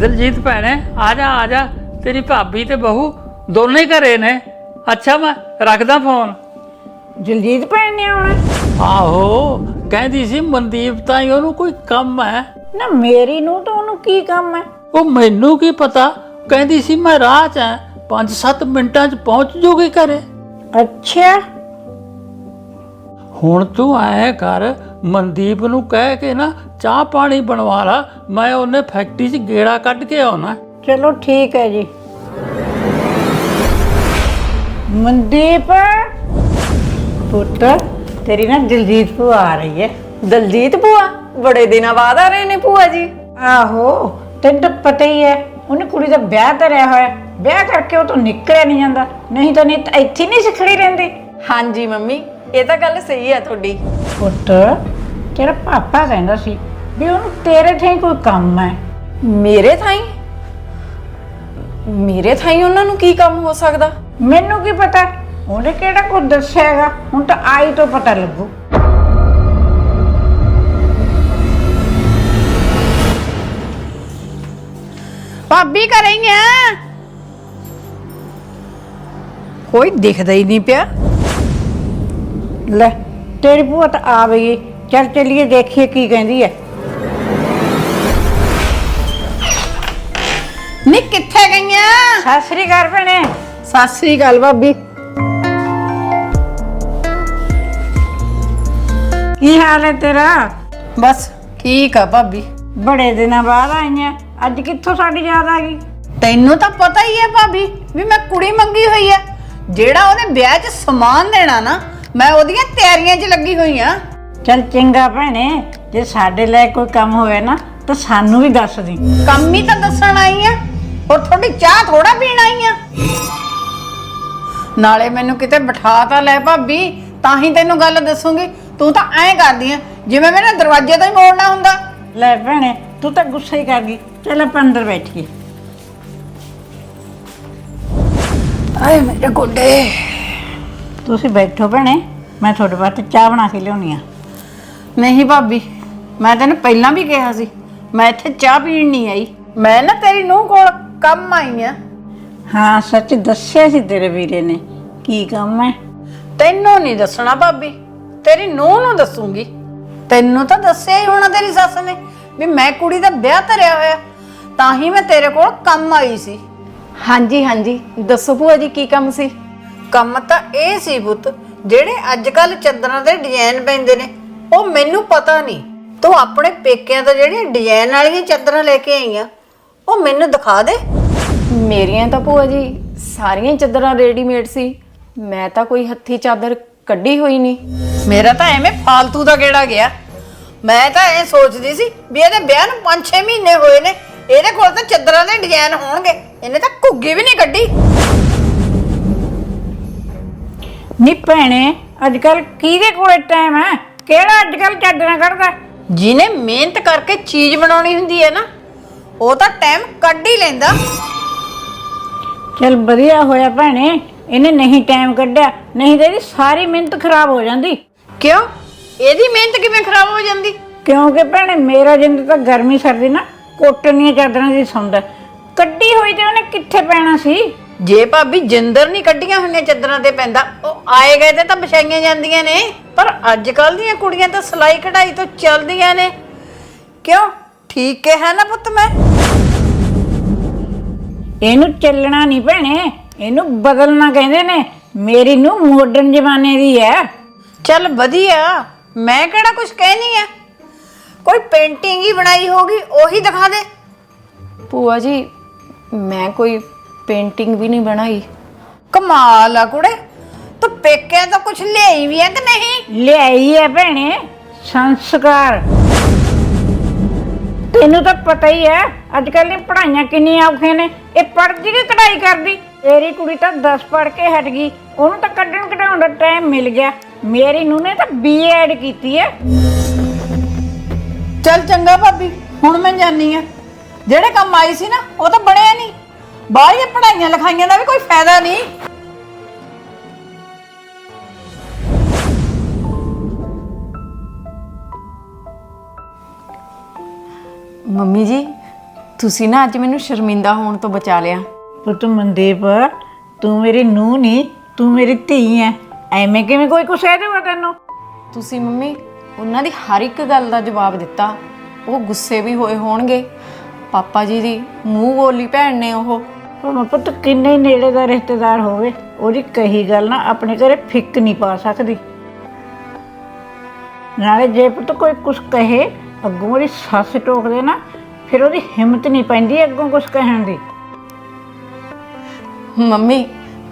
ਦਲਜੀਤ ਭੈਣੇ ਆ ਜਾ ਆ ਜਾ। ਤੇਰੀ ਭਾਬੀ ਤੇ ਬਹੂ ਦੋਨੇ ਹੀ ਘਰੇ ਨੇ। ਅੱਛਾ ਮੈਂ ਰੱਖਦਾ ਫੋਨ। ਜਲਜੀਤ ਭੈਣ ਨੇ ਆਉਣਾ? ਆਹੋ ਕਹਿੰਦੀ ਸੀ ਮਨਦੀਪ ਤਾਂ ਹੀ ਉਹਨੂੰ ਕੋਈ ਕੰਮ ਹੈ। ਨਾ ਮੇਰੀ ਨੂੰ ਤਾਂ ਉਹਨੂੰ ਕੀ ਕੰਮ ਹੈ? ਉਹ ਮੈਨੂੰ ਕੀ ਪਤਾ? ਕਹਿੰਦੀ ਸੀ ਮੈਂ ਰਾਹ 'ਚ ਆ 5-7 ਮਿੰਟਾਂ 'ਚ ਪਹੁੰਚ ਜੂਗੀ ਘਰੇ। ਅੱਛਾ। ਹੁਣ ਤੂੰ ਆਇਆ ਕਰ ਮਨਦੀਪ ਨੂੰ ਕਹਿ ਕੇ ਨਾ ਚਾਹ ਪਾਣੀ ਬਣਵਾ ਲਾ ਮੈਂ ਉਹਨੇ ਫੈਕਟਰੀ 'ਚ ਗੇੜਾ ਕੱਢ ਕੇ ਆਉਣਾ। ਚਲੋ ਠੀਕ ਹੈ ਜੀ। ਮਨਦੀਪ! ਪੁੱਤ ਤੇਰੀ ਨਾ ਜਲਜੀਤ ਭੂਆ ਆ ਰਹੀ ਹੈ। ਦਲਜੀਤ ਭੂਆ? ਬੜੇ ਦਿਨਾਂ ਬਾਅਦ ਆ ਰਹੇ ਨੇ ਭੂਆ ਜੀ। ਆਹੋ ਤੈਨੂੰ ਤਾਂ ਪਤਾ ਹੀ ਹੈ ਉਹਨੇ ਕੁੜੀ ਦਾ ਵਿਆਹ ਧਰਿਆ ਹੋਇਆ ਵਿਆਹ ਕਰਕੇ ਉਹ ਤੋਂ ਨਿਕਲਿਆ ਨਹੀਂ ਜਾਂਦਾ। ਨਹੀਂ ਤਾਂ ਨਹੀਂ ਤਾਂ ਇੱਥੇ ਨਹੀਂ ਸਿਖੜੀ ਰਹਿੰਦੀ। ਹਾਂਜੀ ਮੰਮੀ। ਇਹ ਤਾਂ ਗੱਲ ਸਹੀ ਹੈ ਤੁਹਾਡੀ। ਪੁੱਤ ਤੇਰਾ ਪਾਪਾ ਕਹਿੰਦਾ ਸੀ ਵੀ ਉਹਨੂੰ ਤੇਰੇ ਤੇ ਕੋਈ ਕੰਮ ਹੈ। ਮੇਰੇ ਥਾਈ? ਮੇਰੇ ਥਾਈ ਉਹਨਾਂ ਨੂੰ ਕੀ ਕੰਮ ਹੋ ਸਕਦਾ? ਮੈਨੂੰ ਕੀ ਪਤਾ? ਉਹਨੇ ਕਿਹੜਾ ਕੁਝ ਦੱਸਿਆ ਹੈਗਾ? ਹੁਣ ਤਾਂ ਆਈ ਤੋਂ ਪਤਾ ਲੱਗੂ। ਭਾਬੀ ਕਰਈਆਂ ਕੋਈ ਦਿਖਦਾ ਹੀ ਨਹੀਂ ਪਿਆ। ਲੈ ਤੇਰੀ ਭੂਆ ਤਾਂ ਆ ਗਈ ਚੱਲ ਚੱਲੀਏ ਦੇਖੀਏ ਕੀ ਕਹਿੰਦੀ ਹੈ ਨੀ ਕਿੱਥੇ ਗਈਆਂ? ਸਤਿ ਸ੍ਰੀ ਅਕਾਲ ਭੈਣੇ। ਸਤਿ ਸ੍ਰੀ ਅਕਾਲ ਭਾਬੀ। ਕੀ ਹਾਲ ਹੈ ਤੇਰਾ? ਬਸ ਠੀਕ ਆ ਭਾਬੀ। ਬੜੇ ਦਿਨਾਂ ਬਾਅਦ ਆਈਆਂ। ਅੱਜ ਕਿੱਥੋਂ ਸਾਡੀ ਯਾਦ ਆ ਗਈ? ਤੈਨੂੰ ਤਾਂ ਪਤਾ ਹੀ ਹੈ ਭਾਬੀ ਵੀ ਮੈਂ ਕੁੜੀ ਮੰਗੀ ਹੋਈ ਆ ਜਿਹੜਾ ਉਹਨੇ ਵਿਆਹ 'ਚ ਸਮਾਨ ਦੇਣਾ ਨਾ ਮੈਂ ਉਹਦੀਆਂ ਤਿਆਰੀਆਂ 'ਚ ਲੱਗੀ ਹੋਈ ਆ। ਚੱਲ ਚੰਗਾ ਭੈਣੇ ਜੇ ਸਾਡੇ ਲਈ ਕੋਈ ਕੰਮ ਹੋਵੇ ਨਾ ਤਾਂ ਸਾਨੂੰ ਵੀ ਦੱਸ ਦੀ। ਕੰਮ ਹੀ ਤਾਂ ਦੱਸਣ ਆਈ ਆ ਹੋਰ ਤੁਹਾਡੀ ਚਾਹ ਥੋੜਾ ਪੀਣ ਆਈ ਆ। ਨਾਲੇ ਮੈਨੂੰ ਕਿਤੇ ਬਿਠਾ ਤਾਂ ਲੈ ਭਾਬੀ ਤਾਂ ਹੀ ਤੈਨੂੰ ਗੱਲ ਦੱਸੂਗੀ। ਤੂੰ ਤਾਂ ਐਂ ਕਰਦੀ ਆ ਜਿਵੇਂ ਮੇਰੇ ਦਰਵਾਜ਼ੇ ਤੋਂ ਹੀ ਮੋੜਨਾ ਹੁੰਦਾ। ਲੈ ਭੈਣੇ ਤੂੰ ਤਾਂ ਗੁੱਸਾ ਹੀ ਕਰ ਗਈ। ਚੱਲ ਆਪਾਂ ਅੰਦਰ ਬੈਠੀਏ। ਆਏ ਮੇਰੇ ਗੋਡੇ। ਤੁਸੀਂ ਬੈਠੋ ਭੈਣੇ ਮੈਂ ਤੁਹਾਡੇ ਵਾਸਤੇ ਚਾਹ ਬਣਾ ਕੇ ਲਿਆਉਣੀ ਆ। ਨਹੀਂ ਭਾਬੀ ਮੈਂ ਤੈਨੂੰ ਪਹਿਲਾਂ ਵੀ ਕਿਹਾ ਸੀ ਮੈਂ ਇੱਥੇ ਚਾਹ ਪੀਣ ਨਹੀਂ ਆਈ ਮੈਂ ਨਾ ਤੇਰੀ ਨੂੰਹ ਕੋਲ ਕੰਮ ਆਈ ਆ। ਹਾਂ ਸੱਚ ਦੱਸਿਆ ਸੀ ਤੇਰੇ ਵੀਰੇ ਨੇ ਕੀ ਕੰਮ ਹੈ ਤੈਨੂੰ ਨਹੀਂ ਦੱਸਣਾ ਭਾਬੀ ਤੇਰੀ ਨੂੰਹ ਨੂੰ ਦੱਸੂਗੀ। ਤੈਨੂੰ ਤਾਂ ਦੱਸਿਆ ਹੀ ਹੋਣਾ ਤੇਰੀ ਸੱਸ ਨੇ ਵੀ ਮੈਂ ਕੁੜੀ ਦਾ ਵਿਆਹ ਧਰਿਆ ਹੋਇਆ ਤਾਂ ਹੀ ਮੈਂ ਤੇਰੇ ਕੋਲ ਕੰਮ ਆਈ ਸੀ। ਹਾਂਜੀ ਹਾਂਜੀ ਦੱਸੋ ਭੂਆ ਜੀ ਕੀ ਕੰਮ ਸੀ? ਕੰਮ ਤਾਂ ਇਹ ਸੀ ਪੁੱਤ ਜਿਹੜੇ ਅੱਜ ਕੱਲ ਚੱਦਰਾਂ ਦੇ ਡਿਜ਼ਾਈਨ ਪੈਂਦੇ ਨੇ ਉਹ ਮੈਨੂੰ ਪਤਾ ਨਹੀਂ। ਤੂੰ ਆਪਣੇ ਪੇਕਿਆਂ ਤੋਂ ਜਿਹੜੀਆਂ ਡਿਜ਼ਾਈਨ ਵਾਲੀਆਂ ਚੱਦਰਾਂ ਲੈ ਕੇ ਆਈਆਂ ਉਹ ਮੈਨੂੰ ਦਿਖਾ ਦੇ। ਮੇਰੀਆਂ ਤਾਂ ਭੂਆ ਜੀ ਸਾਰੀਆਂ ਹੀ ਚਾਦਰਾਂ ਰੈਡੀਮੇਡ ਸੀ। ਮੈਂ ਤਾਂ ਕੋਈ ਹੱਥੀ ਚਾਦਰ ਕੱਢੀ ਹੋਈ ਨਹੀਂ। ਮੇਰਾ ਤਾਂ ਐਵੇਂ ਫਾਲਤੂ ਦਾ ਗੇੜਾ ਗਿਆ। ਮੈਂ ਤਾਂ ਇਹ ਸੋਚਦੀ ਸੀ ਵੀ ਇਹਦੇ ਵਿਆਹ ਨੂੰ 5-6 ਮਹੀਨੇ ਹੋਏ ਨੇ ਇਹਦੇ ਕੋਲ ਤਾਂ ਚੱਦਰਾਂ ਦੇ ਡਿਜ਼ਾਈਨ ਹੋਣਗੇ ਇਹਨੇ ਤਾਂ ਘੁੱਗੀ ਵੀ ਨਹੀਂ ਕੱਢੀ। ਨੀ ਭੈਣੇ ਅੱਜ ਕੱਲ ਕਿਹਦੇ ਕੋਲੇ ਟਾਈਮ ਹੈ? ਕਿਹੜਾ ਅੱਜ ਕੱਲ ਚਾਦਰਾਂ ਕਰਦਾ ਜਿਹਨੇ ਮਿਹਨਤ ਕਰਕੇ ਚੀਜ਼ ਬਣਾਉਣੀ ਹੁੰਦੀ ਹੈ ਨਾ ਉਹ ਤਾਂ ਟਾਈਮ ਕੱਢ ਹੀ ਲੈਂਦਾ। ਚਲ ਵਧੀਆ ਹੋਇਆ ਭੈਣੇ ਇਹਨੇ ਨਹੀਂ ਟਾਈਮ ਕੱਢਿਆ ਨਹੀਂ ਤੇ ਇਹਦੀ ਸਾਰੀ ਮਿਹਨਤ ਖਰਾਬ ਹੋ ਜਾਂਦੀ। ਕਿਉਂ? ਇਹਦੀ ਮਿਹਨਤ ਕਿਵੇਂ ਖਰਾਬ ਹੋ ਜਾਂਦੀ? ਕਿਉਂਕਿ ਭੈਣੇ ਮੇਰਾ ਜਿੰਦ ਤਾਂ ਗਰਮੀ ਸਰਦੀ ਨਾ ਕੋਟਨ ਦੀਆਂ ਚਾਦਰਾਂ ਦੀ ਸੌਂਦਾ ਕੱਢੀ ਹੋਈ ਤੇ ਉਹਨੇ ਕਿੱਥੇ ਪੈਣਾ ਸੀ? ਜੇ ਭਾਬੀ ਜਿੰਦਰ ਨਹੀਂ ਕੱਢੀਆਂ ਹੋਈਆਂ ਚੱਦਰਾਂ ਤੇ ਪੈਂਦਾ ਉਹ ਆਏ ਗਏ ਤੇ ਤਾਂ ਵਿਛਾਈਆਂ ਜਾਂਦੀਆਂ ਨੇ। ਪਰ ਅੱਜ ਕੱਲ ਦੀਆਂ ਕੁੜੀਆਂ ਤਾਂ ਸਿਲਾਈ ਕਢਾਈ ਤੋਂ ਚੱਲਦੀਆਂ ਨੇ। ਕਿਉਂ? ਠੀਕ ਕਿਹਾ ਨਾ ਪੁੱਤ ਮੈਂ। ਇਹਨੂੰ ਚੱਲਣਾ ਨਹੀਂ ਭੈਣੇ ਇਹਨੂੰ ਬਦਲਣਾ ਕਹਿੰਦੇ ਨੇ। ਮੇਰੀ ਨੂੰ ਮਾਡਰਨ ਜ਼ਮਾਨੇ ਦੀ ਹੈ ਚੱਲ ਵਧੀਆ ਮੈਂ ਕਿਹੜਾ ਕੁਝ ਕਹਿਨੀ ਆ? ਕੋਈ ਪੇਂਟਿੰਗ ਹੀ ਬਣਾਈ ਹੋਗੀ ਉਹੀ ਦਿਖਾ ਦੇ। ਭੂਆ ਜੀ ਮੈਂ ਕੋਈ ਪੇਂਟਿੰਗ ਵੀ ਨਹੀਂ ਬਣਾਈ। ਕਮਾਲ ਆ ਕੁੜੇ ਤੂੰ ਪੇਕਿਆਂ ਤੋਂ ਕੁਝ ਲਿਆਈ ਵੀ ਹੈ ਕਿ ਨਹੀਂ? ਲਿਆਈ ਹੈ ਭੈਣੇ ਸੰਸਕਾਰ। ਤੈਨੂੰ ਤਾਂ ਪਤਾ ਹੀ ਹੈ ਅੱਜ ਕੱਲ੍ਹ ਦੀਆਂ ਪੜ੍ਹਾਈਆਂ ਕਿੰਨੀਆਂ ਔਖੀਆਂ ਨੇ। ਇਹ ਪੜ੍ਹਦੀ ਕਿ ਕਢਾਈ ਕਰਦੀ। ਤੇਰੀ ਕੁੜੀ ਤਾਂ 10 ਪੜ੍ਹ ਕੇ ਹਟ ਗਈ। ਉਹਨੂੰ ਤਾਂ ਕੱਢਣ ਕਢਾਉਣ ਦਾ ਟਾਈਮ ਮਿਲ ਗਿਆ। ਮੇਰੀ ਨੂੰ ਨੇ ਤਾਂ ਬੀਏ ਐਡ ਕੀਤੀ ਹੈ ਚੱਲ ਚੰਗਾ ਭਾਬੀ ਹੁਣ ਮੈਂ ਜਾਨੀ ਆ। ਜਿਹੜੇ ਕੰਮ ਆਈ ਸੀ ਨਾ ਉਹ ਤਾਂ ਬਣਿਆ ਨਹੀਂ। ਬਾਹਰੀਆਂ ਪੜਾਈਆਂ ਲਿਖਾਈਆਂ ਦਾ ਵੀ ਕੋਈ ਫਾਇਦਾ ਨਹੀਂ। ਮੰਮੀ ਜੀ ਤੁਸੀਂ ਨਾ ਅੱਜ ਮੈਨੂੰ ਸ਼ਰਮਿੰਦਾ ਹੋਣ ਤੋਂ ਬਚਾ ਲਿਆ। ਪੁੱਤ ਮਨਦੀਪ ਤੂੰ ਮੇਰੀ ਨੂੰਹ ਨਹੀਂ ਤੂੰ ਮੇਰੀ ਧੀ ਐ। ਐਵੇਂ ਕਿਵੇਂ ਕੋਈ ਕੁਛ ਕਹਿ ਦੇਵਾ ਤੈਨੂੰ? ਤੁਸੀਂ ਮੰਮੀ ਉਹਨਾਂ ਦੀ ਹਰ ਇੱਕ ਗੱਲ ਦਾ ਜਵਾਬ ਦਿੱਤਾ। ਉਹ ਗੁੱਸੇ ਵੀ ਹੋਏ ਹੋਣਗੇ। ਪਾਪਾ ਜੀ ਦੀ ਮੂੰਹ ਬੋਲੀ ਭੈਣ ਨੇ ਉਹ। ਹੁਣ ਪੁੱਤ ਕਿੰਨੇ ਹੀ ਨੇੜੇ ਦਾ ਰਿਸ਼ਤੇਦਾਰ ਹੋਵੇ ਉਹਦੀ ਕਹੀ ਗੱਲ ਨਾ ਆਪਣੇ ਘਰੇ ਫਿੱਕ ਨਹੀਂ ਪਾ ਸਕਦੀ। ਨਾਲੇ ਜੇ ਪੁੱਤ ਕੋਈ ਕੁਛ ਕਹੇ ਅੱਗੋਂ ਉਹਦੀ ਸੱਸ ਟੋਕਦੇ ਨਾ ਫਿਰ ਉਹਦੀ ਹਿੰਮਤ ਨਹੀਂ ਪੈਂਦੀ ਅੱਗੋਂ ਕੁਛ ਕਹਿਣ ਦੀ। ਮੰਮੀ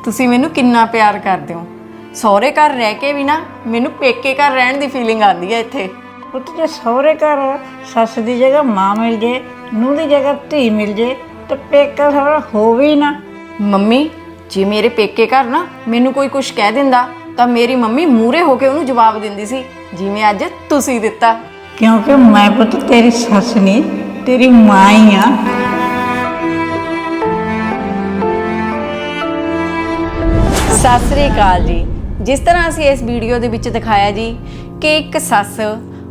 ਤੁਸੀਂ ਮੈਨੂੰ ਕਿੰਨਾ ਪਿਆਰ ਕਰਦੇ ਹੋ। ਸਹੁਰੇ ਘਰ ਰਹਿ ਕੇ ਵੀ ਨਾ ਮੈਨੂੰ ਪੇਕੇ ਘਰ ਰਹਿਣ ਦੀ ਫੀਲਿੰਗ ਆਉਂਦੀ ਹੈ ਇੱਥੇ। ਪੁੱਤ ਜੇ ਸਹੁਰੇ ਘਰ ਸੱਸ ਦੀ ਜਗ੍ਹਾ ਮਾਂ ਮਿਲ ਜੇ ਨੂੰਹ ਦੀ ਜਗ੍ਹਾ ਧੀ ਮਿਲ ਜੇ ਤੇ ਪੇਕਾ ਹੋਵੇ ਹੀ ਨਾ। ਮੰਮੀ ਜੇ ਮੇਰੇ ਪੇਕੇ ਘਰ ਨਾ ਮੈਨੂੰ ਕੋਈ ਕੁਝ ਕਹਿ ਦਿੰਦਾ ਤਾਂ ਮੇਰੀ ਮੰਮੀ ਮੂਰੇ ਹੋ ਕੇ ਉਹਨੂੰ ਜਵਾਬ ਦਿੰਦੀ ਸੀ ਜਿਵੇਂ ਅੱਜ ਤੁਸੀਂ ਦਿੱਤਾ। ਕਿਉਂਕਿ ਮੈਂ ਪੁੱਤ ਤੇਰੀ ਸੱਸ ਨਹੀਂ ਤੇਰੀ ਮਾਂ ਹੀ ਆ। ਸਤਿ ਸ੍ਰੀ ਅਕਾਲ ਜੀ। ਜਿਸ ਤਰ੍ਹਾਂ ਅਸੀਂ ਇਸ ਵੀਡੀਓ ਦੇ ਵਿੱਚ ਦਿਖਾਇਆ ਜੀ ਕਿ ਇੱਕ ਸੱਸ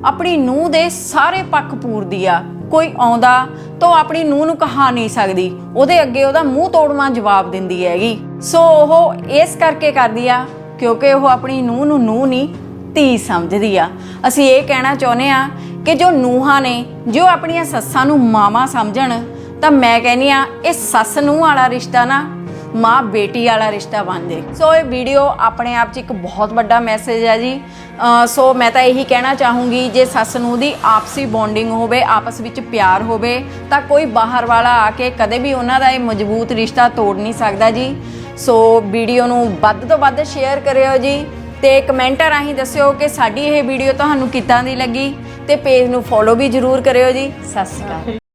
ਆਪਣੀ ਨੂੰਹ ਦੇ ਸਾਰੇ ਪੱਖ ਪੂਰਦੀ ਆ ਕੋਈ ਆਉਂਦਾ ਤਾਂ ਉਹ ਆਪਣੀ ਨੂੰਹ ਨੂੰ ਕਹਾ ਨਹੀਂ ਸਕਦੀ। ਉਹਦੇ ਅੱਗੇ ਉਹਦਾ ਮੂੰਹ ਤੋੜਵਾਂ ਜਵਾਬ ਦਿੰਦੀ ਹੈਗੀ। ਸੋ ਉਹ ਇਸ ਕਰਕੇ ਕਰਦੀ ਆ, ਕਿਉਂਕਿ ਉਹ ਆਪਣੀ ਨੂੰਹ ਨੂੰ ਨੂੰਹ ਨਹੀਂ, ਧੀ ਸਮਝਦੀ ਆ। ਅਸੀਂ ਇਹ ਕਹਿਣਾ ਚਾਹੁੰਦੇ ਆ ਕਿ ਜੋ ਨੂੰਹਾਂ ਨੇ, ਜੋ ਆਪਣੀਆਂ ਸੱਸਾਂ ਨੂੰ ਮਾਵਾਂ ਸਮਝਣ, ਤਾਂ ਮੈਂ ਕਹਿੰਨੀ ਆ, ਇਹ ਸੱਸ ਨੂੰਹ ਵਾਲਾ ਰਿਸ਼ਤਾ ਨਾ ਮਾਂ ਬੇਟੀ ਵਾਲਾ ਰਿਸ਼ਤਾ ਬਣ ਜੇ। ਸੋ ਇਹ ਵੀਡੀਓ ਆਪਣੇ ਆਪ 'ਚ ਇੱਕ ਬਹੁਤ ਵੱਡਾ ਮੈਸੇਜ ਹੈ ਜੀ। ਸੋ ਮੈਂ ਤਾਂ ਇਹੀ ਕਹਿਣਾ ਚਾਹੂੰਗੀ, ਜੇ ਸੱਸ ਨੂੰ ਦੀ ਆਪਸੀ ਬੌਂਡਿੰਗ ਹੋਵੇ, ਆਪਸ ਵਿੱਚ ਪਿਆਰ ਹੋਵੇ, ਤਾਂ ਕੋਈ ਬਾਹਰ ਵਾਲਾ ਆ ਕੇ ਕਦੇ ਵੀ ਉਹਨਾਂ ਦਾ ਇਹ ਮਜ਼ਬੂਤ ਰਿਸ਼ਤਾ ਤੋੜ ਨਹੀਂ ਸਕਦਾ ਜੀ। ਸੋ ਵੀਡੀਓ ਨੂੰ ਵੱਧ ਤੋਂ ਵੱਧ ਸ਼ੇਅਰ ਕਰਿਓ ਜੀ ਤੇ ਕਮੈਂਟਾਂ ਰਾਹੀਂ ਦੱਸਿਓ ਕਿ ਸਾਡੀ ਇਹ ਵੀਡੀਓ ਤੁਹਾਨੂੰ ਕਿੱਦਾਂ ਦੀ ਲੱਗੀ ਤੇ ਪੇਜ ਨੂੰ ਫੋਲੋ ਵੀ ਜਰੂਰ ਕਰਿਓ ਜੀ। ਸਤਿ ਸ਼੍ਰੀ ਅਕਾਲ।